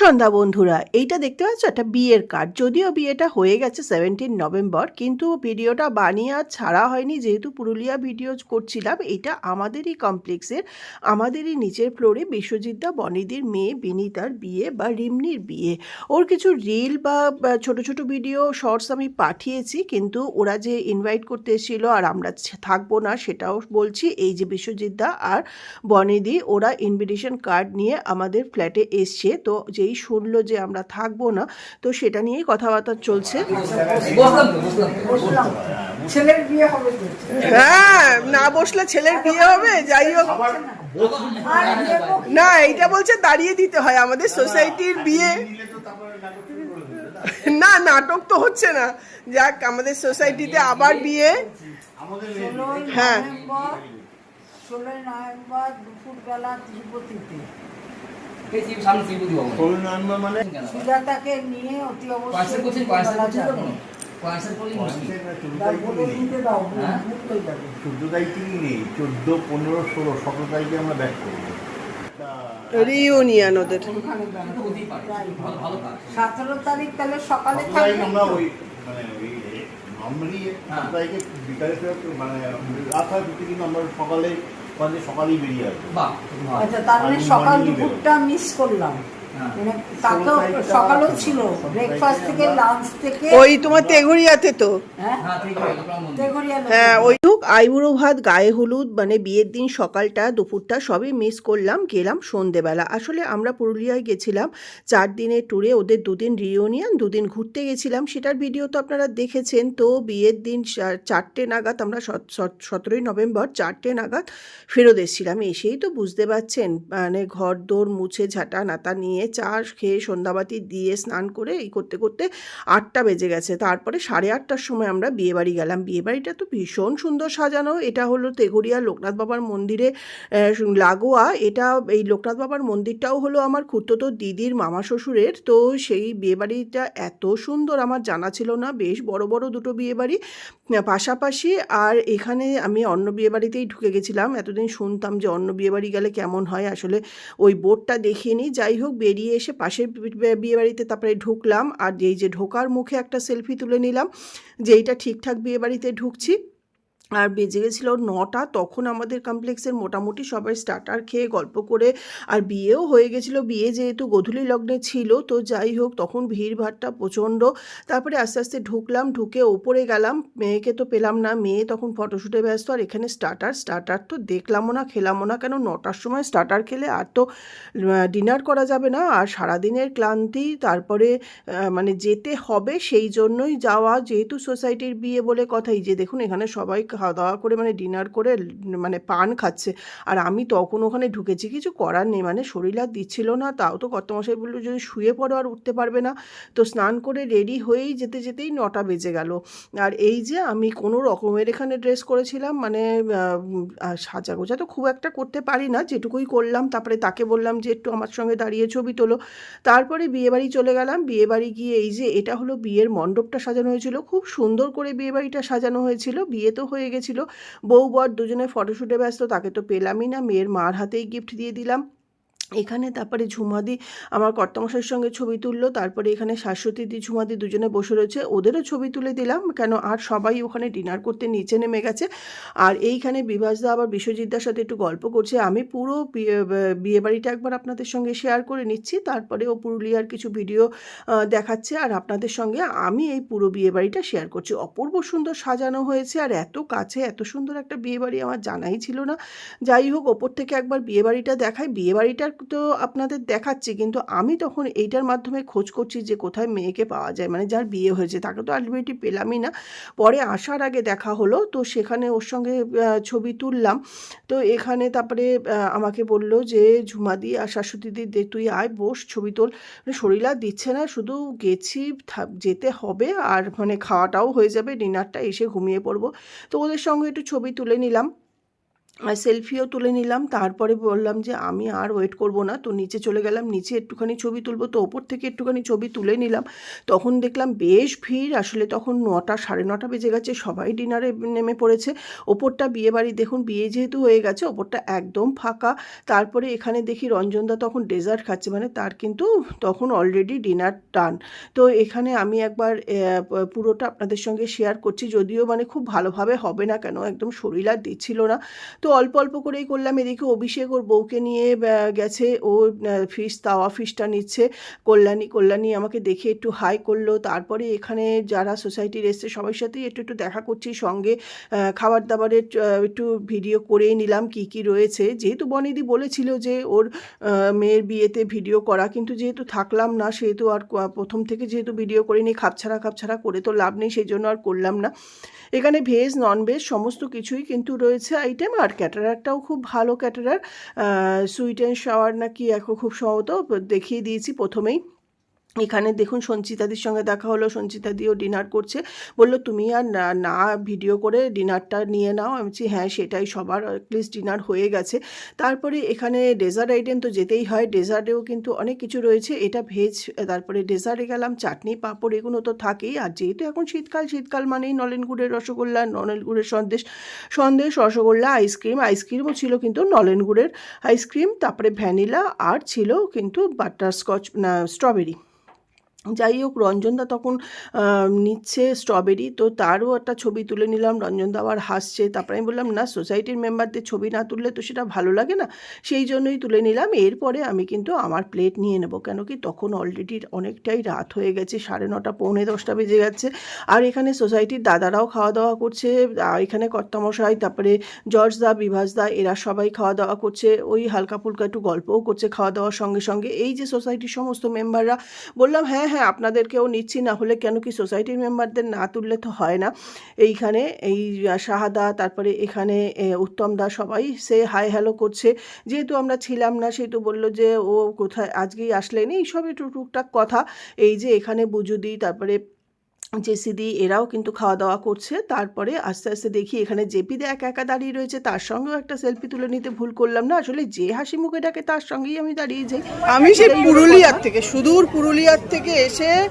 সন্ধ্যা বন্ধুরা। এইটা দেখতে পাচ্ছ? একটা বিয়ের কার্ড যদিও বিয়েটা হয়ে গেছে সেভেন্টিন নভেম্বর কিন্তু ভিডিওটা বানিয়ে আর ছাড়া হয়নি। যেহেতু পুরুলিয়া ভিডিও করছিলাম এটা আমাদেরই কমপ্লেক্সের আমাদেরই নিচের ফ্লোরে বিশ্বজিৎদা, বনিদির মেয়ে, বিনিতার বিয়ে বা রিমনির বিয়ে। ওর কিছু রিল বা ছোট ছোট ভিডিও শর্টস আমি পাঠিয়েছি, কিন্তু ওরা যে ইনভাইট করতে এসেছিল আর আমরা থাকব না সেটাও বলছি, এই যে বিশ্বজিৎদা আর বনিদি, ওরা ইনভিটেশন কার্ড নিয়ে আমাদের ফ্ল্যাটে এসছে। তো যেই শুনলো যে আমরা থাকব না তো সেটা নিয়েই কথাবার্তা চলছে। বসলাম তো বসলাম তো বসলাম ছেলের বিয়ে হবে হ্যাঁ না বসলে ছেলের বিয়ে হবে যাই হোক? না এইটা বলছে দাঁড়িয়ে দিতে হয় আমাদের সোসাইটির বিয়ে। না নাটক তো হচ্ছে না। যাক আমাদের সোসাইটিতে আবার বিয়ে। হ্যাঁ। ষোলোই নভেম্বর দুপুরবেলা তিরুপতিতে। সুজাতাকে নিয়ে অতি অবশ্যই হ্যাঁ? হয়ে চোদ্দ তারিখেই নেই চোদ্দ পনেরো ষোলো সতেরো তারিখে আমরা ব্যাক করব। রিউনিয়ন ওদের। সতেরো তারিখ তাহলে সকালে সতেরো আমরা ওই মানে ওই নর্মালি হ্যাঁ। তারিখে বিকালে মানে রাত হয় কিন্তু কিন্তু আমরা সকালে মানে সকালেই বেরিয়ে আসবে। আচ্ছা তার মানে সকাল দুপুরটা মিস করলাম। হ্যাঁ। মানে সকালও ছিল ব্রেকফাস্ট থেকে লাঞ্চ থেকে ওই তোমার তেঘরিয়াতে তো। হ্যাঁ? হ্যাঁ। হ্যাঁ ওই ঢুক আইবুড়ো ভাত, গায়ে হলুদ মানে বিয়ের দিন সকালটা, দুপুরটা সবই মিস করলাম, গেলাম সন্ধেবেলা। আসলে আমরা পুরুলিয়ায় গেছিলাম চার দিনের ট্যুরে ওদের দুদিন রিউনিয়ন দুদিন ঘুরতে গেছিলাম। সেটার ভিডিও তো আপনারা দেখেছেন। তো বিয়ের দিন চারটে নাগাদ আমরা সত- সত- সতেরোই নভেম্বর চারটে নাগাদ ফেরত এসেছিলাম। এসেই তো বুঝতে পারছেন মানে ঘর দোর মুছে ঝাঁটা নাতা নিয়ে চা খেয়ে সন্ধ্যাবাতি দিয়ে স্নান করে এই করতে করতে আটটা বেজে গেছে। তারপরে সাড়ে আটটার সময় আমরা বিয়েবাড়ি গেলাম। বিয়েবাড়িটা তো ভীষণ সুন্দর সাজানো, এটা হলো তেঘরিয়া লোকনাথ বাবার মন্দিরে লাগোয়া। এটা এই লোকনাথ বাবার মন্দিরটাও হলো আমার খুড়তো দিদির মামা শ্বশুরের। তো সেই বিয়েবাড়িটা এত সুন্দর আমার জানা ছিল না, বেশ বড় বড় দুটো বিয়েবাড়ি। পাশাপাশি আর এখানে আমি অন্য বিয়েবাড়িতেই ঢুকে গেছিলাম। এতদিন শুনতাম যে অন্য বিয়েবাড়ি গেলে কেমন হয়, আসলে ওই বোর্ডটা দেখিনি যাই হোক, বেরিয়ে এসে পাশের বিয়েবাড়িতে তারপরে ঢুকলাম। আর যেই যে ঢোকার মুখে একটা সেলফি তুলে নিলাম, যে এইটা ঠিকঠাক বিয়েবাড়িতে ঢুকছি। আর বেজে গেছিল নটা, তখন আমাদের কমপ্লেক্সের মোটামুটি সবাই স্টার্টার খেয়ে গল্প করে, আর বিয়েও হয়ে গেছিল। বিয়ে যেহেতু গধূলি লগ্নে ছিল, তো যাই হোক, তখন ভিড়ভাড়টা প্রচণ্ড। তারপরে আস্তে আস্তে ঢুকলাম, ঢুকে ওপরে গেলাম, মেয়েকে তো পেলাম না। মেয়ে তখন ফটোশ্যুটে ব্যস্ত, আর এখানে স্টার্টার স্টার্টার তো দেখলামও না, খেলামও না, কেন নটার সময় স্টার্টার খেলে আর তো ডিনার করা যাবে না। আর সারাদিনের ক্লান্তি, তারপরে মানে যেতে হবে সেই জন্যই যাওয়া, যেহেতু সোসাইটির বিয়ে বলে কথাই। যে দেখুন, এখানে সবাই খাওয়া দাওয়া করে মানে ডিনার করে মানে পান খাচ্ছে। আর আমি তখন ওখানে ঢুকেছি, কিছু করার নেই। মানে শরীর আর দিচ্ছিল না, তাও তো কর্তমশাই বলল, যদি শুয়ে পড়ো আর উঠতে পারবে না। তো স্নান করে রেডি হয়েই যেতে, যেতেই নটা বেজে গেল। আর এই যে আমি কোনো রকমের এখানে ড্রেস করেছিলাম মানে সাজা গোজা তো খুব একটা করতে পারি না, যেটুকুই করলাম, তারপরে তাকে বললাম যে, একটু আমার সঙ্গে দাঁড়িয়ে ছবি তোলো। তারপরে বিয়েবাড়ি চলে গেলাম। বিয়েবাড়ি গিয়ে এই যে এটা হলো বিয়ের মণ্ডপটা সাজানো হয়েছিল। খুব সুন্দর করে বিয়েবাড়িটা সাজানো হয়েছিল। বিয়ে তো হয়ে গেছিল। বউ বর দুজনে ফটোশ্যুটে ব্যস্ত, তাকে তো পেলামই না। মেয়ের মার হাতেই গিফট দিয়ে দিলাম। এখানে তারপরে ঝুমাদি আমার কর্তামশাইয়ের সঙ্গে ছবি তুললো, তারপরে এখানে শাশ্বতী দি, ঝুমাদি দুজনে বসে রয়েছে। ওদেরও ছবি তুলে দিলাম, কেন আর সবাই ওখানে ডিনার করতে নিচে নেমে গেছে। আর এইখানে বিভাসদা আবার বিশ্বজিৎদার সাথে একটু গল্প করছে। আমি পুরো বিয়ে বাড়িটা একবার আপনাদের সঙ্গে শেয়ার করে নিচ্ছি, তারপরে ও পুরুলিয়ার কিছু ভিডিও দেখাচ্ছে। আর আপনাদের সঙ্গে আমি এই পুরো বিয়ে বাড়িটা শেয়ার করছি। অপূর্ব সুন্দর সাজানো হয়েছে, আর এত কাছে এত সুন্দর একটা বিয়ে বাড়ি আমার জানাই ছিল না। যাই হোক, ওপর থেকে একবার বিয়ে বাড়িটা দেখাই। বিয়ে বাড়িটার তো আপনাদের দেখাচ্ছি, কিন্তু আমি তখন এইটার মাধ্যমে খোঁজ করছি যে কোথায় মেয়েকে পাওয়া যায়। মানে যার বিয়ে হয়েছে, তাকে তো আলটিমেটলি পেলামই না। পরে আসার আগে দেখা হলো, তো সেখানে ওর সঙ্গে ছবি তুললাম। তো এখানে তারপরে আমাকে বলল যে ঝুমাদি আর শাশ্বতী দি, দে, তুই আয়, বস, ছবি তোল। মানে আর দিচ্ছে না, শুধু গেছি যেতে হবে, আর মানে খাওয়াটাও হয়ে যাবে, ডিনারটা এসে ঘুমিয়ে পড়ব। তো ওদের সঙ্গে একটু ছবি তুলে নিলাম। সেলফিও তুলে নিলাম। তারপরে বললাম যে, আমি আর ওয়েট করব না। তো নিচে চলে গেলাম। নিচে একটুখানি ছবি তুলবো। তো ওপর থেকে একটুখানি ছবি তুলে নিলাম। তখন দেখলাম বেশ ভিড়। আসলে তখন নটা, সাড়ে নটা বেজে গেছে। সবাই ডিনারে নেমে পড়েছে। ওপরটা বিয়ে বাড়ি দেখুন, বিয়ে যেহেতু হয়ে গেছে, ওপরটা একদম ফাঁকা। তারপরে এখানে দেখি রঞ্জনদা তখন ডেজার্ট খাচ্ছে। মানে তার কিন্তু তখন অলরেডি ডিনার টান তো এখানে আমি একবার পুরোটা আপনাদের সঙ্গে শেয়ার করছি। যদিও মানে খুব ভালোভাবে হবে না কেন? একদম শরীর আর দিচ্ছিল না। তো অল্প অল্প করেই করলাম। এদিকে অভিষেক ওর বউকে নিয়ে গেছে। ও ফিশ তাওয়া ফিশটা নিচ্ছে। কল্যাণী কল্যাণী আমাকে দেখে একটু হাই করল। তারপরে এখানে যারা সোসাইটির এসছে, সবার সাথেই একটু একটু দেখা করছি সঙ্গে। খাবার দাবারের একটু ভিডিও করেই নিলাম কি কি রয়েছে। যেহেতু বনিদি বলেছিল যে ওর মেয়ের বিয়েতে ভিডিও করা, কিন্তু যেহেতু থাকলাম না, সেহেতু আর প্রথম থেকে যেহেতু ভিডিও করিনি, খাপছাড়া খাপছাড়া করে তো লাভ নেই, সেই জন্য আর করলাম না। এখানে ভেজ নন ভেজ সমস্ত কিছুই কিন্তু রয়েছে আইটেম আর ক্যাটারারটাও খুব ভালো ক্যাটারার সুইট অ্যান্ড শাওয়ার নাকি এখন খুব সম্ভবত দেখিয়ে দিয়েছি প্রথমেই। এখানে দেখুন সঞ্চিতাদির সঙ্গে দেখা হলো সঞ্চিতাদিও ডিনার করছে। বলল, তুমি আর না ভিডিও করে ডিনারটা নিয়ে নাও। আমি বলছি হ্যাঁ সেটাই সবার অ্যাটলিস্ট ডিনার হয়ে গেছে। তারপরে এখানে ডেজার্ট আইটেম তো যেতেই হয়। ডেজার্টেও কিন্তু অনেক কিছু রয়েছে। এটা ভেজ তারপরে ডেজার্টে গেলাম, চাটনি, পাঁপড়, এগুলো তো থাকেই। আর যেহেতু এখন শীতকাল শীতকাল মানেই নলেন গুড়ের রসগোল্লা, নলেন গুড়ের সন্দেশ সন্দেশ, রসগোল্লা আইসক্রিম আইসক্রিমও ছিল কিন্তু নলেন গুড়ের আইসক্রিম তারপরে ভ্যানিলা আর ছিল কিন্তু বাটারস্কচ স্ট্রবেরি যাই হোক রঞ্জনদা তখন নিচ্ছে স্ট্রবেরি তো তারও একটা ছবি তুলে নিলাম। রঞ্জনদা আবার হাসছে। তারপরে আমি বললাম, না সোসাইটির মেম্বারদের ছবি না তুললে তো সেটা ভালো লাগে না। সেই জন্যই তুলে নিলাম। এরপরে আমি কিন্তু আমার প্লেট নিয়ে নেব। কেন কি তখন অলরেডি অনেকটাই রাত হয়ে গেছে, সাড়ে নটা, পৌনে দশটা বেজে গেছে আর এখানে সোসাইটির দাদারাও খাওয়া দাওয়া করছে। এখানে কর্তামশাই, তারপরে জর্জ দা বিভাস দা, এরা সবাই খাওয়া দাওয়া করছে। ওই হালকা ফুলকা একটু গল্পও করছে খাওয়া দাওয়ার সঙ্গে সঙ্গে। এই যে সোসাইটির সমস্ত মেম্বাররা বললাম হ্যাঁ হ্যাঁ আপনাদেরকেও নিচ্ছি, না হলে কেন কি সোসাইটির মেম্বারদের না তুললে তো হয় না। এইখানে এই শাহাদা, তারপরে এখানে উত্তম দা সবাই সে হাই হ্যালো করছে। যেহেতু আমরা ছিলাম না সেহেতু বলল যে ও কোথায়, আজকেই আসলেন এইসবই টুকটাক কথা। এই যে এখানে বুজুদি, তারপরে জেসিদি এরাও কিন্তু খাওয়া দাওয়া করছে। তারপরে আস্তে আস্তে দেখি এখানে জেপিদে একা একা দাঁড়িয়ে রয়েছে। তার সঙ্গেও একটা সেলফি তুলে নিতে ভুল করলাম না। আসলে যে হাসি মুখে ডাকে তার সঙ্গেই আমি দাঁড়িয়ে যাই। আমি সেই পুরুলিয়ার থেকে সুদূর পুরুলিয়ার থেকে এসে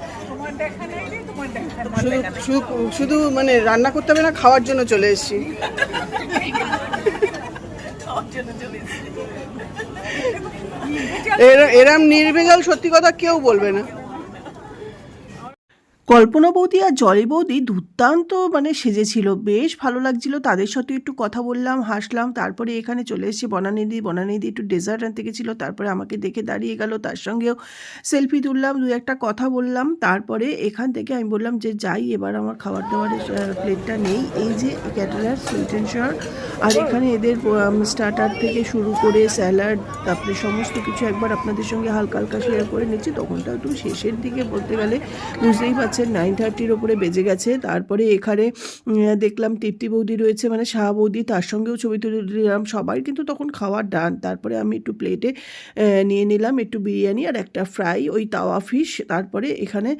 শুধু মানে রান্না করতে হবে না খাওয়ার জন্য চলে এসেছি। এরা- এরম নির্ভেজাল সত্যি কথা কেউ বলবে না। কল্পনা বৌদি আর জলি বৌদি দুর্দান্ত মানে সেজেছিল। বেশ ভালো লাগছিল। তাদের সাথে একটু কথা বললাম, হাসলাম। তারপরে এখানে চলে এসেছি বনানিধি। বনানিধি একটু ডেজার্ট আনতে গেছিল তারপরে আমাকে দেখে দাঁড়িয়ে গেল। তার সঙ্গেও সেলফি তুললাম দু একটা কথা বললাম। তারপরে এখান থেকে আমি বললাম যে, যাই, এবার আমার খাবার দাবারের প্লেটটা নেই। এই যে ক্যাটারার সুইট অ্যান্ড শাওয়ার আর এখানে এদের স্টার্টার থেকে শুরু করে স্যালাড তারপরে সমস্ত কিছু একবার আপনাদের সঙ্গে হালকা হালকা শেয়ার করে নিচ্ছি। তখনটা একটু শেষের দিকে বলতে গেলে বুঝতেই পারছেন নাইন থার্টির ওপরে বেজে গেছে। তারপরে এখানে দেখলাম তৃপ্তি বৌদি রয়েছে মানে শাহ বৌদি, তার সঙ্গেও ছবি তুলে দিলাম। সবাই কিন্তু তখন খাওয়ার ডান। তারপরে আমি একটু প্লেটে নিয়ে নিলাম একটু বিরিয়ানি আর একটা ফ্রাই ওই তাওয়া ফিশ তারপরে এখানে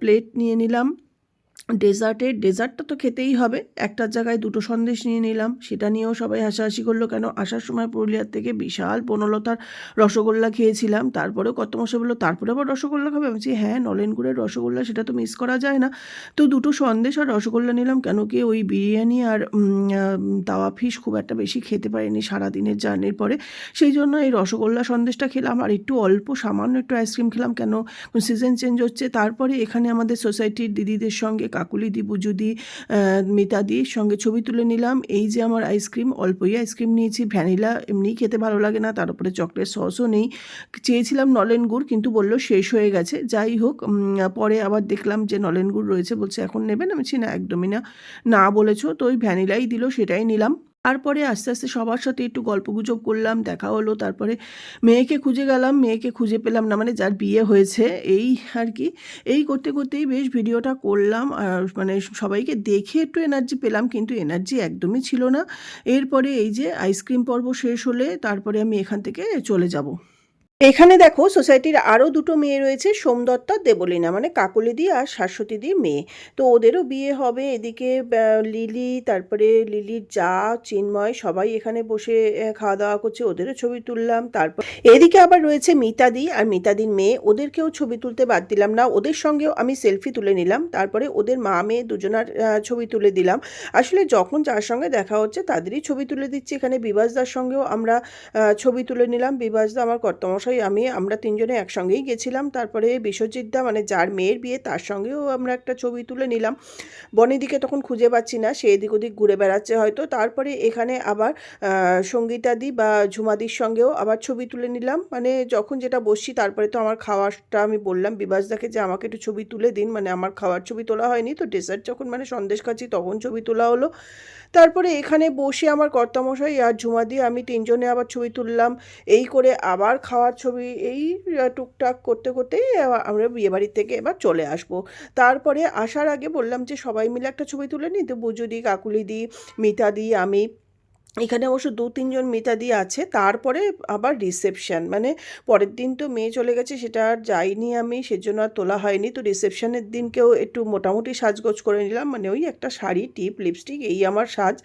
প্লেট নিয়ে নিলাম। ডেজার্টের ডেজার্টটা তো খেতেই হবে। একটার জায়গায় দুটো সন্দেশ নিয়ে নিলাম। সেটা নিয়েও সবাই হাসাহাসি করল কেন? আসার সময় পুরুলিয়ার থেকে বিশাল বনলতার রসগোল্লা খেয়েছিলাম। তারপরেও কত মশা বলল তারপরে আবার রসগোল্লা খাবে? আমি হ্যাঁ নলেনগুড়ের রসগোল্লা, সেটা তো মিস করা যায় না। তো দুটো সন্দেশ আর রসগোল্লা নিলাম। কেন কি ওই বিরিয়ানি আর তাওয়া ফিশ খুব একটা বেশি খেতে পারিনি সারাদিনের জার্নির পরে। সেই জন্য এই রসগোল্লা সন্দেশটা খেলাম। আর একটু অল্প, সামান্য একটু আইসক্রিম খেলাম। কেন? সিজন চেঞ্জ হচ্ছে। তারপরে এখানে আমাদের সোসাইটির দিদিদের সঙ্গে কাকুলি দি যদি মিতাদির সঙ্গে ছবি তুলে নিলাম। এই যে আমার আইসক্রিম, অল্পই আইসক্রিম নিয়েছি। ভ্যানিলা এমনিই খেতে ভালো লাগে না, তার উপরে চকলেট সসও নেই। চেয়েছিলাম নলেন গুড়, কিন্তু বলল শেষ হয়ে গেছে। যাই হোক পরে আবার দেখলাম যে নলেন গুড় রয়েছে বলছে, এখন নেবেন? আমি না, একদমই না। না বলেছ, তো ওই ভ্যানিলাই দিল, সেটাই নিলাম। তারপরে আস্তে আস্তে সবার সাথে একটু গল্পগুজব করলাম, দেখা হলো, তারপরে মেয়েকে খুঁজে গেলাম, মেয়েকে খুঁজে পেলাম না মানে যার বিয়ে হয়েছে, এই আর কি। এই করতে করতেই বেশ ভিডিওটা করলাম, আর মানে সবাইকে দেখে একটু এনার্জি পেলাম, কিন্তু এনার্জি একদমই ছিল না। এরপরে এই যে আইসক্রিম পর্ব শেষ হলে, তারপরে আমি এখান থেকে চলে যাব। এখানে দেখো সোসাইটির আরও দুটো মেয়ে রয়েছে, সোমদত্ত, দেবলীনা মানে কাকলিদি আর শাশ্বতীদির মেয়ে। তো ওদেরও বিয়ে হবে এদিকে লিলি, তারপরে লিলির যা, চিন্ময়, সবাই এখানে বসে খাওয়া দাওয়া করছে, ওদেরও ছবি তুললাম, তারপর এদিকে আবার রয়েছে মিতাদি আর মিতাদির মেয়ে, ওদেরকেও ছবি তুলতে বাদ দিলাম না, ওদের সঙ্গেও আমি সেলফি তুলে নিলাম, তারপরে ওদের মা মেয়ে দুজনার ছবি তুলে দিলাম। আসলে যখন যার সঙ্গে দেখা হচ্ছে তাদেরই ছবি তুলে দিচ্ছি, এখানে বিবাসদার সঙ্গেও আমরা ছবি তুলে নিলাম বিবাসদা আমার কর্তমশাই আমি, আমরা তিনজনে একসঙ্গেই গেছিলাম। তারপরে বিশ্বজিৎদা মানে যার মেয়ের বিয়ে, তার সঙ্গেও আমরা একটা ছবি তুলে নিলাম। বনিদিকে তখন খুঁজে পাচ্ছি না, সে এদিক ওদিক ঘুরে বেড়াচ্ছে হয়তো। তারপরে এখানে আবার সঙ্গীতাদি বা ঝুমাদির সঙ্গেও আবার ছবি তুলে নিলাম। মানে যখন যেটা বসছি, তারপরে তো আমার খাওয়াটা আমি বললাম বিবাসদাকে যে, আমাকে একটু ছবি তুলে দিন। মানে আমার খাওয়ার ছবি তোলা হয়নি। তো ডেজার্ট যখন মানে সন্দেশ খাচ্ছি, তখন ছবি তোলা হলো। তারপরে এখানে বসে আমার কর্তামশাই আর ঝুমা দিয়ে আমি তিনজনে আবার ছবি তুললাম। এই করে আবার খাওয়ার ছবি, এই টুকটাক করতে করতেই আমরা বিয়েবাড়ির থেকে এবার চলে আসব। তারপরে আসার আগে বললাম যে সবাই মিলে একটা ছবি তুলে নিই। তো বুজুদি, কাকুলিদি, মিতাদি, আমি এখানে অবশ্য দু তিনজন মিতাদি আছে। তারপরে আবার রিসেপশন মানে পরের দিন তো মেয়ে চলে গেছে, সেটা আর যাইনি আমি, সেজন্য আর তোলা হয়নি। তো রিসেপশানের দিনকেও একটু মোটামুটি সাজগোজ করে নিলাম মানে ওই একটা শাড়ি, টিপ লিপস্টিক এই আমার সাজ।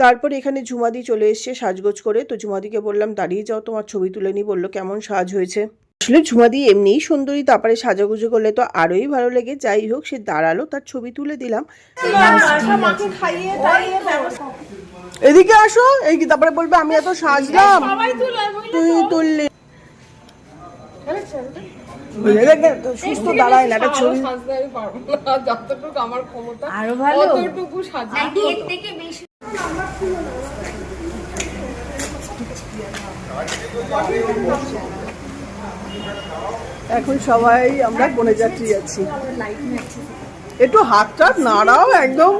তারপরে এখানে ঝুমাদি চলে এসছে সাজগোজ করে। তো ঝুমাদিকে বললাম, দাঁড়িয়ে যাও, তোমার ছবি তুলে নি, বলল, কেমন সাজ হয়েছে? আসলে ঝুমাদি এমনিই সুন্দরী, তারপরে সাজাগুজো করলে তো আরোই ভালো লেগে। যাই হোক, সে দাঁড়াল, তার ছবি তুলে দিলাম। এদিকে আসো এই কি তারপরে বলবে আমি এত সাজলাম। তুই তুললি। সুস্থ দাঁড়ায় না একটা ছবি। যতটুকু আমার ক্ষমতা আরও ভালো। অতটুকু সাজা এখন সবাই আমরা বনে যাত্রী যাচ্ছি একটু হাতটা নাড়াও একদম।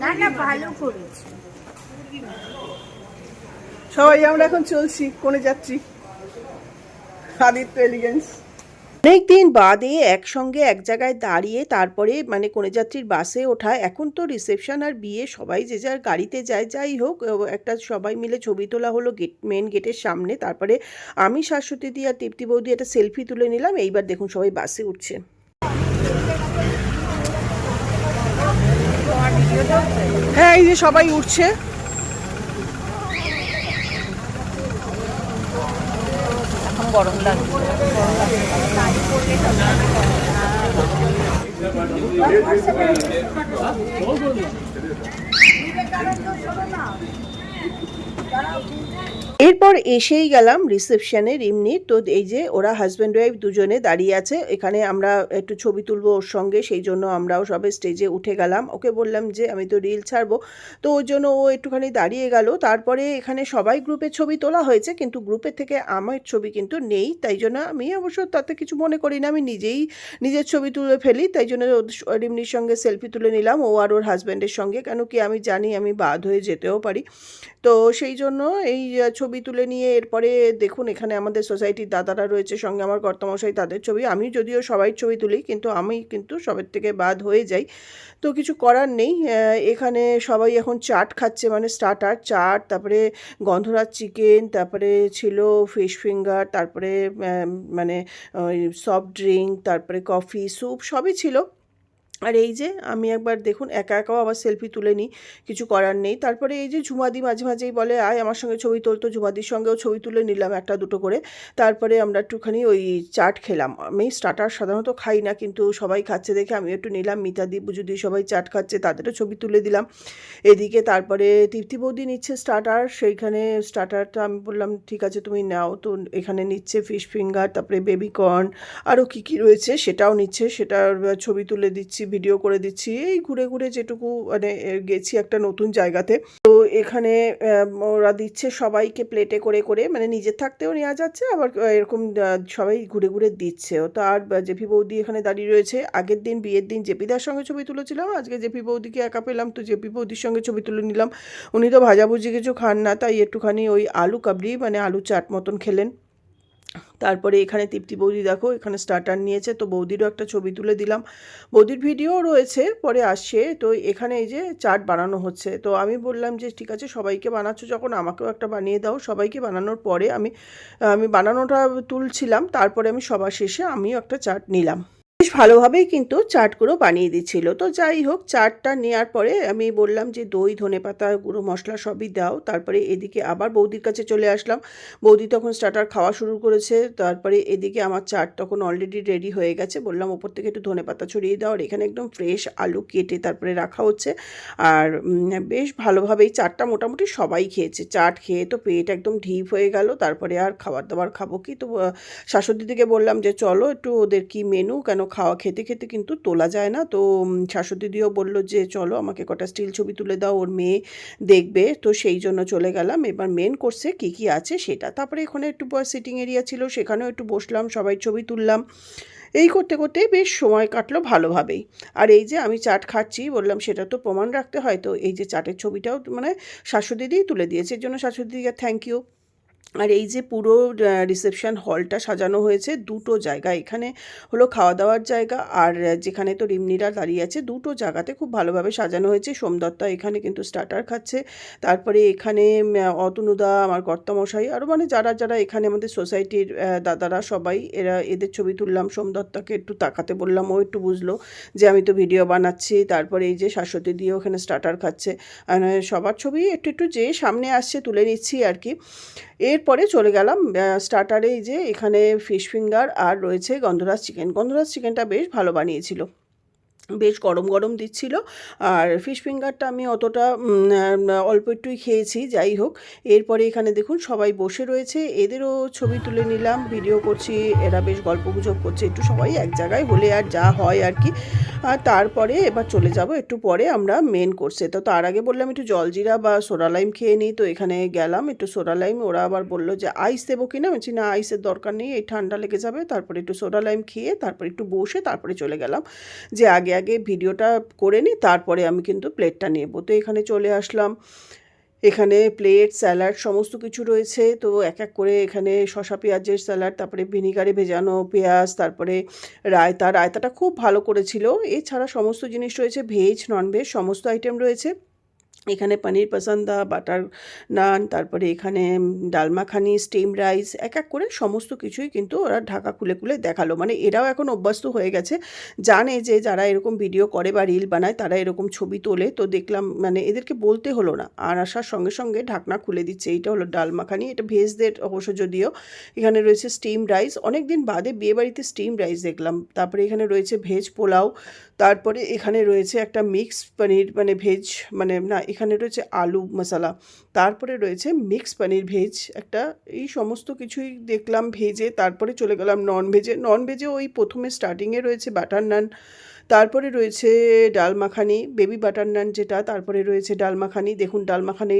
না না ভালো করেছে। সবাই আমরা এখন চলছি কোনে যাচ্ছি আদিত্য এলিগেন্স অনেকদিন বাদে একসঙ্গে এক জায়গায় দাঁড়িয়ে তারপরে মানে কনেযাত্রীর বাসে ওঠা এখন তো রিসেপশন আর বিয়ে সবাই যে যার গাড়িতে যায় যাই হোক একটা সবাই মিলে ছবি তোলা হলো গেট মেন গেটের সামনে। তারপরে আমি শাশ্বতী দি আর তৃপ্তি বৌদি একটা সেলফি তুলে নিলাম। এইবার দেখুন সবাই বাসে উঠছে। হ্যাঁ এই যে সবাই উঠছে। এরপর এসেই গেলাম রিসেপশনের এমনি। তো এই যে ওরা হাজব্যান্ড ওয়াইফ দুজনে দাঁড়িয়ে আছে এখানে আমরা একটু ছবি তুলবো ওর সঙ্গে সেই জন্য আমরাও সবে স্টেজে উঠে গেলাম। ওকে বললাম যে আমি তো রিল ছাড়বো। তো ওর জন্য ও একটুখানি দাঁড়িয়ে গেল। তারপরে এখানে সবাই গ্রুপে ছবি তোলা হয়েছে কিন্তু গ্রুপের থেকে আমার ছবি কিন্তু নেই। তাই জন্য আমি অবশ্য তাতে কিছু মনে করি না আমি নিজেই নিজের ছবি তুলে ফেলি। তাই জন্য ওর এমনির সঙ্গে সেলফি তুলে নিলাম ও আর ওর হাজব্যান্ডের সঙ্গে। কেন কি আমি জানি আমি বাদ হয়ে যেতেও পারি। তো সেই জন্য এই আহ, ছবি তুলে নিয়ে এরপরে দেখুন, এখানে আমাদের সোসাইটির দাদারা রয়েছে, সঙ্গে আমার কর্তমশাই তাদের ছবি। আমি যদিও সবাই ছবি তুলি, কিন্তু আমি কিন্তু সবের থেকে বাদ হয়ে যাই। তো কিছু করার নেই এখানে সবাই এখন চাট খাচ্ছে মানে স্টার্টার চাট, তারপরে গন্ধরাজ চিকেন তারপরে ছিল ফিশ ফিঙ্গার তারপরে মানে সফট ড্রিঙ্ক তারপরে কফি স্যুপ সবই ছিল। আর এই যে আমি একবার দেখুন, একা একাও আবার সেলফি তুলে নিই, কিছু করার নেই। তারপরে এই যে ঝুমাদি মাঝে মাঝেই বলে, আয় আমার সঙ্গে ছবি তুলতো ঝুমাদির সঙ্গেও ছবি তুলে নিলাম একটা, দুটো করে। তারপরে আমরা একটুখানি ওই চাট খেলাম। আমি স্টার্টার সাধারণত খাই না, কিন্তু সবাই খাচ্ছে দেখে আমি একটু নিলাম। মিতাদি বুজুদি সবাই চাট খাচ্ছে, তাদেরও ছবি তুলে দিলাম। এদিকে তারপরে তৃপ্তি বৌদি নিচ্ছে স্টার্টার সেইখানে স্টার্টারটা আমি বললাম, ঠিক আছে, তুমি নাও। তো এখানে নিচ্ছে ফিশ ফিঙ্গার তারপরে বেবি কর্ন আরও কী কী রয়েছে সেটাও নিচ্ছে, সেটার ছবি তুলে দিচ্ছি। ভিডিও করে দিচ্ছি। এই ঘুরে ঘুরে যেটুকু মানে গেছি একটা নতুন জায়গাতে। তো এখানে ওরা দিচ্ছে সবাইকে প্লেটে করে করে মানে নিজের থাকতেও নেওয়া যাচ্ছে, আবার এরকম সবাই ঘুরে ঘুরে দিচ্ছে। ও আর জেপি বৌদি এখানে দাঁড়িয়ে রয়েছে। আগের দিন, বিয়ের দিন জেপিদার সঙ্গে ছবি তুলেছিলাম, আজকে জেপি বৌদিকে একা পেলাম, তো জেপি বৌদির সঙ্গে ছবি তুলে নিলাম। উনি তো ভাজাভুজি কিছু খান না, তাই একটুখানি ওই আলু কাবলি মানে আলু চাট মতন খেলেন। তারপরে এখানে তৃপ্তি বৌদি দেখো, এখানে স্টার্টার নিয়েছে, তো বৌদিরও একটা ছবি তুলে দিলাম। বৌদির ভিডিও রয়েছে, পরে আসছে, তো এখানে এই যে চাট বানানো হচ্ছে। তো আমি বললাম যে, ঠিক আছে, সবাইকে বানাচ্ছ যখন, আমাকেও একটা বানিয়ে দাও। সবাইকে বানানোর পরে আমি আমি বানানোটা তুলছিলাম, তারপরে আমি সবার শেষে আমিও একটা চাট নিলাম। বেশ ভালোভাবেই কিন্তু চাটগুলো বানিয়ে দিচ্ছিল। তো যাই হোক, চাটটা নেওয়ার পরে আমি বললাম যে, দই, ধনে পাতা, গুঁড়ো মশলা সবই দাও। তারপরে এদিকে আবার বৌদির কাছে চলে আসলাম। বৌদি তখন স্টার্টার খাওয়া শুরু করেছে। তারপরে এদিকে আমার চাট তখন অলরেডি রেডি হয়ে গেছে। বললাম, ওপর থেকে একটু ধনে পাতা ছড়িয়ে দাও। আর এখানে একদম ফ্রেশ আলু কেটে তারপরে রাখা হচ্ছে। আর বেশ ভালোভাবেই চাটটা মোটামুটি সবাই খেয়েছে। চাট খেয়ে তো পেট একদম ঢিপ হয়ে গেল। তারপরে আর খাবার দাবার খাব কি? তো শাশুড়ি দিদিকে বললাম যে, চলো একটু ওদের কি মেনু কেন খাওয়া খেতে খেতে কিন্তু তোলা যায় না। তো উম, শাশুড়ি দিদিও বলল যে চলো আমাকে কটা স্টিল ছবি তুলে দাও ওর মেয়ে দেখবে। তো সেই জন্য চলে গেলাম। এবার মেন কোর্সে কী কী আছে সেটা। তারপরে এখানে একটু সিটিং এরিয়া ছিল সেখানেও একটু বসলাম সবাই ছবি তুললাম। এই করতে করতে বেশ সময় কাটলো ভালোভাবেই। আর এই যে আমি চাট খাচ্ছি বললাম সেটা তো প্রমাণ রাখতে হয়। তো এই যে চাটের ছবিটাও মানে শাশুড়ি দিদিই তুলে দিয়েছে। এর জন্য শাশুড়ি দিদিকে থ্যাংক ইউ আর এই যে পুরো রিসেপশন হলটা সাজানো হয়েছে দুটো জায়গা। এখানে হলো খাওয়া দাওয়ার জায়গা আর যেখানে তো রিমনিরা দাঁড়িয়ে আছে, দুটো জায়গাতে খুব ভালোভাবে সাজানো হয়েছে। সোমদত্তা এখানে কিন্তু স্টার্টার খাচ্ছে। তারপরে এখানে অতনুদা, আমার কর্তামশাই আরও মানে যারা যারা এখানে আমাদের সোসাইটির দাদারা সবাই, এরা এদের ছবি তুললাম, সোমদত্তাকে একটু তাকাতে বললাম, ও একটু বুঝলো যে আমি তো ভিডিও বানাচ্ছি। তারপরে এই যে শাশ্বতী দিয়ে ওখানে স্টার্টার খাচ্ছে। আর সবার ছবি একটু একটু যে সামনে আসছে, তুলে নিচ্ছি আর কি। এরপরে চলে গেলাম স্টার্টারে এই যে এখানে ফিশ ফিঙ্গার আর রয়েছে গন্ধরাজ চিকেন গন্ধরাজ চিকেনটা বেশ ভালো বানিয়েছিল। বেশ গরম গরম দিচ্ছিল। আর ফিশ ফিঙ্গারটা আমি অতটা অল্প একটুই খেয়েছি, যাই হোক। এরপরে এখানে দেখুন সবাই বসে রয়েছে। এদেরও ছবি তুলে নিলাম ভিডিও করছি, এরা বেশ গল্প গুজব করছে। একটু সবাই এক জায়গায় হলে আর যা হয় আর কি। আর তারপরে এবার চলে যাব একটু পরে আমরা মেন কোর্সে তো তার আগে বললাম একটু জলজিরা বা সোডা লাইম খেয়ে নিই। তো এখানে গেলাম, একটু সোডা লাইম ওরা আবার বলল যে, আইস দেবো কিনা? বলছি, না, আইসের দরকার নেই, এই ঠান্ডা লেগে যাবে। তারপরে একটু সোডা লাইম খেয়ে, তারপরে একটু বসে, তারপরে চলে গেলাম। যে আগে আগে ভিডিওটা করে নিই, তারপরে আমি কিন্তু প্লেটটা নেব। তো এখানে চলে আসলাম। এখানে প্লেট স্যালাড সমস্ত কিছু রয়েছে। তো এক এক করে এখানে শশা পেঁয়াজের স্যালাড তারপরে ভিনিগারে ভেজানো পেঁয়াজ, তারপরে রায়তা। রায়তাটা খুব ভালো করেছিল। এছাড়া সমস্ত জিনিস রয়েছে ভেজ ননভেজ সমস্ত আইটেম রয়েছে। এখানে পনির পসন্দা বাটার নান, তারপরে এখানে ডালমাখানি স্টিম রাইস, এক এক করে সমস্ত কিছুই কিন্তু ওরা ঢাকা খুলে খুলে দেখাল। মানে এরাও এখন অভ্যস্ত হয়ে গেছে। জানে যে যারা এরকম ভিডিও করে বা রিল বানায়, তারা এরকম ছবি তোলে। তো দেখলাম মানে এদেরকে বলতে হলো না। আর আসার সঙ্গে সঙ্গে ঢাকনা খুলে দিচ্ছে। এইটা হলো ডালমাখানি এটা ভেজদের অবশ্য যদিও। এখানে রয়েছে স্টিম রাইস অনেক দিন বাদে বিয়েবাড়িতে স্টিম রাইস দেখলাম। তারপরে এখানে রয়েছে ভেজ পোলাও। তারপরে এখানে রয়েছে একটা মিক্স পনির মানে ভেজ মানে না এখানে রয়েছে আলু মশলা। তারপরে রয়েছে মিক্স পনির ভেজ একটা এই সমস্ত কিছুই দেখলাম ভেজে তারপরে চলে গেলাম নন ভেজে নন ভেজে ওই প্রথমে স্টার্টিংয়ে রয়েছে বাটার নান তারপরে রয়েছে ডাল মাখানি বেবি বাটার নান যেটা, তারপরে রয়েছে ডাল মাখানি। দেখুন, ডাল মাখানি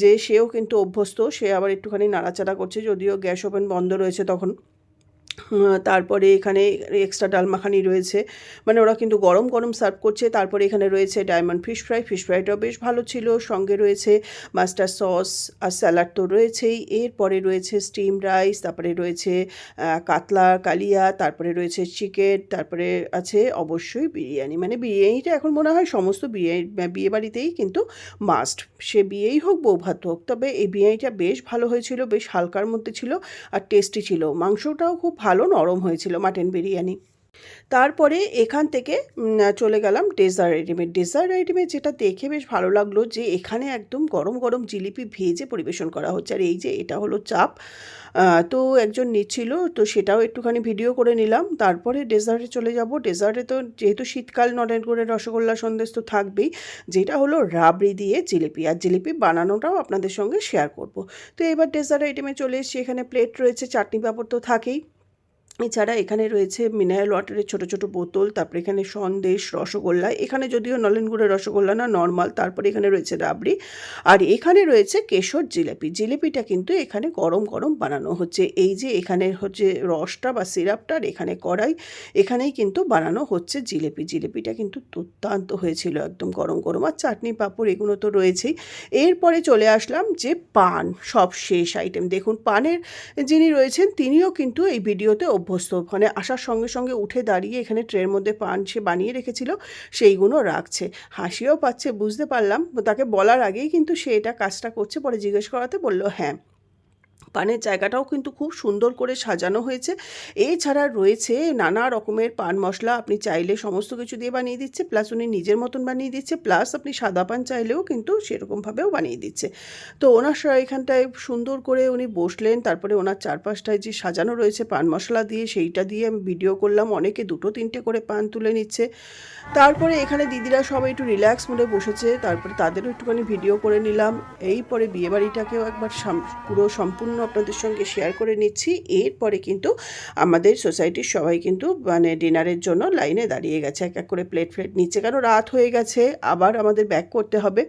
যে সেও কিন্তু অভ্যস্ত, সে আবার একটুখানি নাড়াচাড়া করছে, যদিও গ্যাস ওভেন বন্ধ রয়েছে তখন। তারপরে এখানে এক্সট্রা ডাল মাখানি রয়েছে। মানে ওরা কিন্তু গরম গরম সার্ভ করছে। তারপরে এখানে রয়েছে ডায়মন্ড ফিশ ফ্রাই ফিশ ফ্রাইটাও বেশ ভালো ছিল। সঙ্গে রয়েছে মাস্টার সস আর স্যালাড তো রয়েছেই। এরপরে রয়েছে স্টিম রাইস তারপরে রয়েছে কাতলা, কালিয়া, তারপরে রয়েছে চিকেন তারপরে আছে অবশ্যই বিরিয়ানি। মানে বিরিয়ানিটা এখন মনে হয় সমস্ত বিরিয়ানি বিয়ে বাড়িতেই কিন্তু মাস্ট সে বিয়েই হোক, বৌভাত হোক। তবে এই বিরিয়ানিটা বেশ ভালো হয়েছিল, বেশ হালকার মধ্যে ছিল আর টেস্টি ছিল। মাংসটাও খুব ভালো নরম হয়েছিল মাটন বিরিয়ানি। তারপরে এখান থেকে চলে গেলাম ডেজার্ট আইটেমে। ডেজার্ট আইটেমে যেটা দেখে বেশ ভালো লাগল যে, এখানে একদম গরম গরম জিলিপি ভেজে পরিবেশন করা হচ্ছে। আর এই যে, এটা হলো চাপ। তো একজন নিচ্ছিল, তো সেটাও একটুখানি ভিডিও করে নিলাম। তারপরে ডেজার্টে চলে যাব। ডেজার্টে তো যেহেতু শীতকাল, নরেন করে রসগোল্লা সন্দেশ তো থাকবেই। যেটা হলো রাবড়ি দিয়ে জিলিপি। আর জিলিপি বানানোটাও আপনাদের সঙ্গে শেয়ার করব। তো এবার ডেজার্ট আইটেমে চলে এসেছি। এখানে প্লেট রয়েছে, চাটনি পাঁপড় তো থাকেই। এছাড়া এখানে রয়েছে মিনারেল ওয়াটারের ছোট ছোট বোতল, তারপরে এখানে সন্দেশ, রসগোল্লা, এখানে যদিও নলেন গুড়ের রসগোল্লা না, নর্মাল, তারপরে এখানে রয়েছে রাবড়ি, আর এখানে রয়েছে কেশর জিলেপি, জিলেপিটা কিন্তু এখানে গরম গরম বানানো হচ্ছে, এই যে এখানে হচ্ছে রসটা বা সিরাপটা এখানে কড়াই, এখানেই কিন্তু বানানো হচ্ছে জিলেপি, জিলেপিটা কিন্তু দুর্দান্ত হয়েছিল একদম গরম গরম, আর চাটনি, পাঁপড় এগুলো তো রয়েছেই, এরপরে চলে আসলাম যে পান, সব শেষ আইটেম দেখুন পানের যিনি রয়েছেন তিনিও কিন্তু এই ভিডিওতে অভ্যস্ত। ওখানে আসার সঙ্গে সঙ্গে উঠে দাঁড়িয়ে এখানে ট্রের মধ্যে পান সে বানিয়ে রেখেছিল, সেইগুলো রাখছে। হাসিও পাচ্ছে, বুঝতে পারলাম। তাকে বলার আগেই কিন্তু সে এটা কাজটা করছে পরে জিজ্ঞেস করাতে বলল হ্যাঁ। পানের জায়গাটাও কিন্তু খুব সুন্দর করে সাজানো হয়েছে। এছাড়া রয়েছে নানা রকমের পান মশলা, আপনি চাইলে সমস্ত কিছু দিয়ে বানিয়ে দিচ্ছে, প্লাস উনি নিজের মতন বানিয়ে দিচ্ছে, প্লাস আপনি সাদা পান চাইলেও কিন্তু সেরকমভাবেও বানিয়ে দিচ্ছে। তো ওনার এখানটায় সুন্দর করে উনি বসলেন, তারপরে ওনার চারপাশটায় যে সাজানো রয়েছে পান মশলা দিয়ে, সেইটা দিয়ে আমি ভিডিও করলাম। অনেকে দুটো তিনটে করে পান তুলে নিচ্ছে। তারপরে এখানে দিদিরা সবাই একটু রিল্যাক্স মোডে বসেছে, তারপরে তাদেরও একটুখানি ভিডিও করে নিলাম। এই পরে বিয়েবাড়িটাকেও একবার পুরো সম্পূর্ণ আপনাদের সঙ্গে শেয়ার করে নিচ্ছি। এরপরে কিন্তু আমাদের সোসাইটির সবাই কিন্তু মানে ডিনারের জন্য লাইনে দাঁড়িয়ে গেছে। এক এক করে প্লেট ফ্লেট নিচ্ছে, কেন রাত হয়ে গেছে? আবার আমাদের ব্যাক করতে হবে।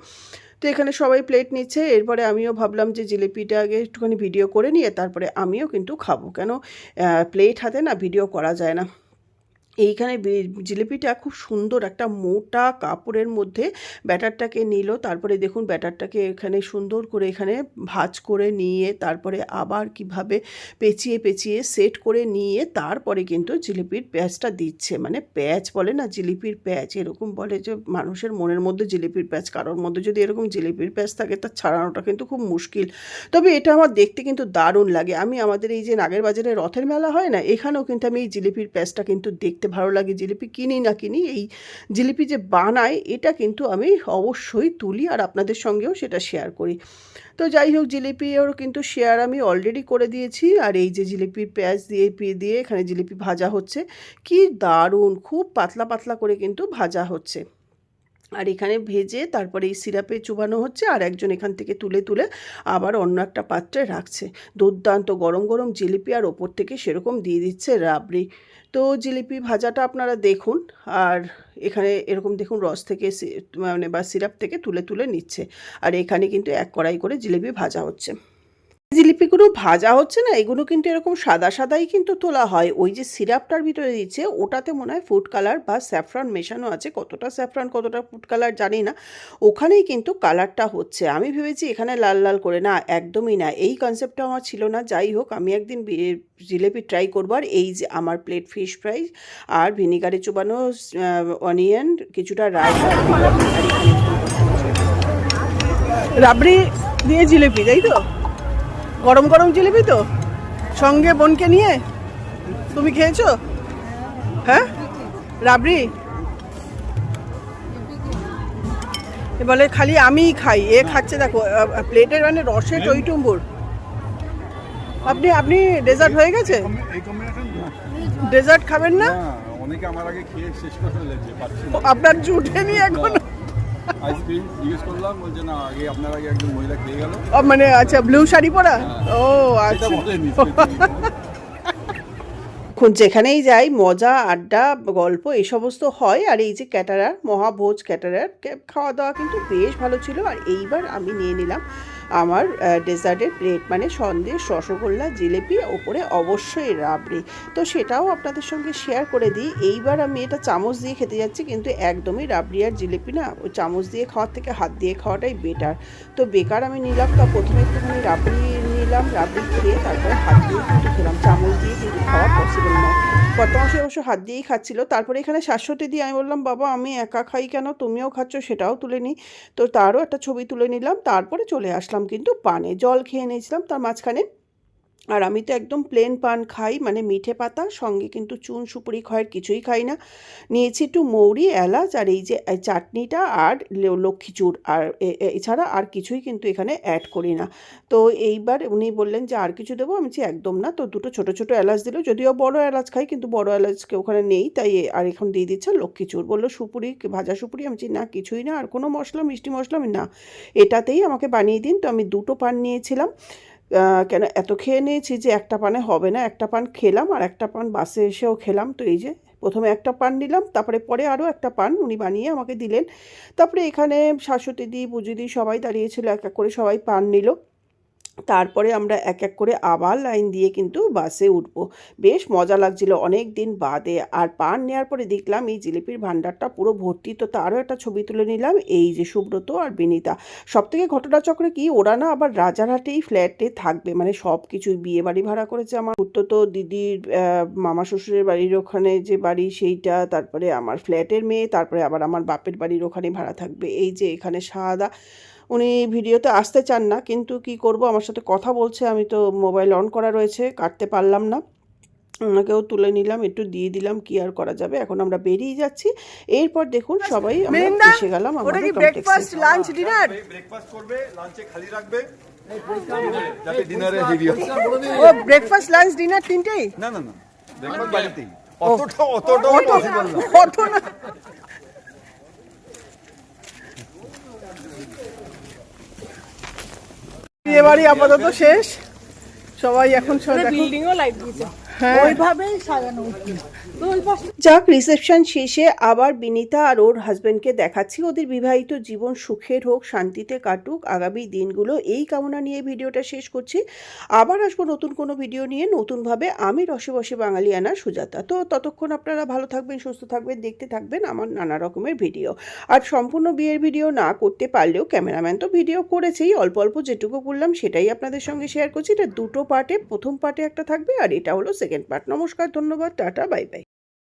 তো এখানে সবাই প্লেট নিচ্ছে। এরপরে আমিও ভাবলাম যে জিলিপিটা আগে একটুখানি ভিডিও করে নিয়ে তারপরে আমিও কিন্তু খাব। কেন? প্লেট হাতে না ভিডিও করা যায় না। এইখানে জিলিপিটা খুব সুন্দর একটা মোটা কাপড়ের মধ্যে ব্যাটারটাকে নিল। তারপরে দেখুন ব্যাটারটাকে এখানে সুন্দর করে এখানে ভাজ করে নিয়ে, তারপরে আবার কীভাবে পেঁচিয়ে পেঁচিয়ে সেট করে নিয়ে, তারপরে কিন্তু জিলিপির প্যাঁচটা দিচ্ছে। মানে প্যাঁচ বলে না, জিলিপির প্যাঁচ। এরকম বলে যে মানুষের মনের মধ্যে জিলিপির প্যাঁচ, কারোর মধ্যে যদি এরকম জিলিপির প্যাঁচ থাকে তার ছাড়ানোটা কিন্তু খুব মুশকিল। তবে এটা আমার দেখতে কিন্তু দারুণ লাগে। আমি আমাদের এই যে নাগের বাজারে রথের মেলা হয় না, এখানেও কিন্তু আমি এই জিলিপির প্যাঁচটা কিন্তু দেখতে ভালো লাগে জিলিপি কিনি না কিনি, এই জিলিপি যে বানায় এটা কিন্তু আমি অবশ্যই তুলি আর আপনাদের সঙ্গেও সেটা শেয়ার করি। তো যাই হোক জিলিপিও কিন্তু শেয়ার আমি অলরেডি করে দিয়েছি আর এই যে জিলিপির পেঁয়াজ দিয়ে, পি- দিয়ে এখানে জিলিপি ভাজা হচ্ছে। কি দারুণ, খুব পাতলা পাতলা করে কিন্তু ভাজা হচ্ছে। আর এখানে ভেজে তারপরে এই সিরাপে চুবানো হচ্ছে আর একজন এখান থেকে তুলে তুলে আবার অন্য একটা পাত্রে রাখছে। দুর্দান্ত গরম গরম জিলিপি আর ওপর থেকে সেরকম দিয়ে দিচ্ছে রাবড়ি। তো জিলিপি ভাজাটা আপনারা দেখুন, আর এখানে এরকম দেখুন রস থেকে মানে বা সিরাপ থেকে তুলে তুলে নিচ্ছে। আর এখানে কিন্তু এক কড়াই করে জিলিপি ভাজা হচ্ছে। জিলিপিগুলো ভাজা হচ্ছে না, এগুলো কিন্তু এরকম সাদা সাদাই কিন্তু তোলা হয়। ওই যে সিরাপটার ভিতরে দিচ্ছে, ওটাতে মনে হয় ফুড কালার বা স্যাফরান মেশানো আছে। কতটা স্যাফরান, কতটা ফুড কালার জানি না। ওখানেই কিন্তু কালারটা হচ্ছে। আমি ভেবেছি এখানে লাল লাল করে না, একদমই না। এই কনসেপ্টটা আমার ছিল না। যাই হোক, আমি একদিন জিলেপি ট্রাই করব। আর এই যে আমার প্লেট ফিশ ফ্রাই আর ভিনিগারে চুবানো অনিয়ন কিছুটা রায়তা রাবড়ি দিয়ে জিলেপি, তাই তো? গরম গরম জিলিপি তো? সঙ্গে বোনকে নিয়ে? তুমি খেয়েছো? হ্যাঁ? রাবড়ি? বলে খালি আমিই খাই। এ খাচ্ছে দেখো প্লেটের মানে রসে টইটুম্বুর আপনি আপনি ডেজার্ট হয়ে গেছে? ডেজার্ট খাবেন না? না অনেকে আমার আগে খেয়ে শেষ করে ফেলেছে পাচ্ছি না। আপনার এখন। আইসক্রিম জিজ্ঞেস করলাম বলছে না আগে আপনার আগে একজন মহিলা খেয়ে গেল। ও, মানে আচ্ছা ব্লু শাড়ি পরা? ও আচ্ছা। এখন যেখানেই যাই মজা আড্ডা গল্প এই সমস্ত হয়। আর এই যে ক্যাটারার মহাভোজ ক্যাটারার খাওয়া দাওয়া কিন্তু বেশ ভালো ছিল। আর এইবার আমি নিয়ে নিলাম আমার ডেজার্টের প্লেট মানে সন্দেশ রসগোল্লা, জিলেপি, ওপরে অবশ্যই রাবড়ি। তো সেটাও আপনাদের সঙ্গে শেয়ার করে দিই। এইবার আমি এটা চামচ দিয়ে খেতে যাচ্ছি, কিন্তু একদমই রাবড়ি আর জিলেপি না, ওই চামচ দিয়ে খাওয়ার থেকে হাত দিয়ে খাওয়াটাই বেটার তো বেকার আমি নিলাম, তা প্রথমে একটুখানি রাবড়ি নিলাম রাবড়ি খেয়ে তারপরে হাত দিয়ে কিন্তু খেলাম। চামচ দিয়ে কিন্তু খাওয়া পসিবল নয়। মাসে অবশ্য হাত দিয়েই খাচ্ছিল। তারপরে এখানে শাশ্বতী দিয়ে আমি বললাম, বাবা, আমি একা খাই কেন? তুমিও খাচ্ছ, সেটাও তুলে নিই। তো তারও একটা ছবি তুলে নিলাম। তারপরে চলে আসলাম কিন্তু পানে। জল খেয়ে নিয়েছিলাম। তার মাঝখানে আর আমি তো একদম প্লেন পান খাই মানে মিঠে পাতা, সঙ্গে কিন্তু চুন, সুপুরি, খয়ের কিছুই খাই না। নিয়েছি একটু মৌরি, এলাচ আর এই যে চাটনিটা আর ল- লক্ষ্মীচুর আর এছাড়া আর কিছুই কিন্তু এখানে অ্যাড করি না। তো এইবার উনি বললেন যে, আর কিছু দেবো? আমি বলছি, একদম না। তো দুটো ছোট ছোট এলাচ দিল। যদিও বড় এলাচ খাই, কিন্তু বড় এলাচকে ওখানে নেই, তাই আর এখন দিয়ে দিচ্ছে লক্ষ্মীচুর বলল, সুপুরি, ভাজা সুপুরি? আমি না, কিছুই না। আর কোনো মশলা, মিষ্টি মশলা? আমি না। এটাতেই আমাকে বানিয়ে দিন। তো আমি দুটো পান নিয়েছিলাম। কেন এত খেয়ে নিয়েছি যে একটা পানে হবে না, একটা পান খেলাম আর একটা পান বাসে এসেও খেলাম। তো এই যে প্রথমে একটা পান নিলাম, তারপরে পরে আরও একটা পান উনি বানিয়ে আমাকে দিলেন। তারপরে এখানে শাশুড়ি দি পুজুদি সবাই দাঁড়িয়েছিল এক এক করে সবাই পান নিল। তারপরে আমরা এক এক করে আবার লাইন দিয়ে কিন্তু বাসে উঠব। বেশ মজা লাগছিল অনেক দিন বাদে। আর পান নেওয়ার পরে দেখলাম এই জিলিপির ভাণ্ডারটা পুরো ভর্তি, তো তারও একটা ছবি তুলে নিলাম, এই যে সুব্রত আর বিনিতা। সব থেকে ঘটনাচক্রে কি, ওরা না আবার রাজারহাটেই ফ্ল্যাটে থাকবে মানে সব কিছুই বিয়ে বাড়ি ভাড়া করেছে আমার। তো দিদির মামা শ্বশুরের বাড়ির ওখানে যে বাড়ি সেইটা, তারপরে আমার ফ্ল্যাটের মেয়ে, তারপরে আবার আমার বাপের বাড়ির ওখানে ভাড়া থাকবে। এই যে এখানে সাদা উনি ভিডিওতে আসতে চান না কিন্তু কি করব? আমার সাথে কথা বলছে আমি তো মোবাইল অন করা রয়েছে কাটতে পারলাম না। ওনাকেও তুলে নিলাম একটু দিয়ে দিলাম কি আর করা যাবে? এখন আমরা বেরিয়ে যাচ্ছি। এরপর দেখুন সবাই আমরা এসে গেলাম আমাদের ব্রেকফাস্ট লাঞ্চ ডিনার ব্রেকফাস্ট করবে লাঞ্চে খালি রাখবে। যাতে ডিনারে হেভি হয় ও ব্রেকফাস্ট লাঞ্চ ডিনার তিনটেই? না না না ব্রেকফাস্ট বাড়িতেই। অতটা অতটাও পসিবল না কত না বিয়ে বাড়ি আপাতত শেষ। সবাই এখন সব দেখো। বিল্ডিংও লাইট দিয়েছে। ওইভাবেই সাজানো পাশে যাক রিসেপশন শেষে আবার বিনিতা আর ওর হাজব্যান্ডকে দেখাচ্ছি। ওদের বিবাহিত জীবন সুখের হোক শান্তিতে কাটুক আগামী দিনগুলো এই কামনা নিয়ে ভিডিওটা শেষ করছি। আবার আসব নতুন কোনো ভিডিও নিয়ে। নতুনভাবে আমি রসে বসে বাঙালিয়ানা সুজাতা। তো ততক্ষণ আপনারা ভালো থাকবেন সুস্থ থাকবেন দেখতে থাকবেন আমার নানা রকমের ভিডিও আর সম্পূর্ণ বিয়ের ভিডিও না করতে পারলেও ক্যামেরাম্যান তো ভিডিও করেছেই। অল্প অল্প যেটুকু করলাম সেটাই আপনাদের সঙ্গে শেয়ার করছি। এটা দুটো পার্টে প্রথম পার্টে একটা থাকবে আর এটা হলো সেকেন্ড পার্ট নমস্কার ধন্যবাদ টাটা বাই বাই।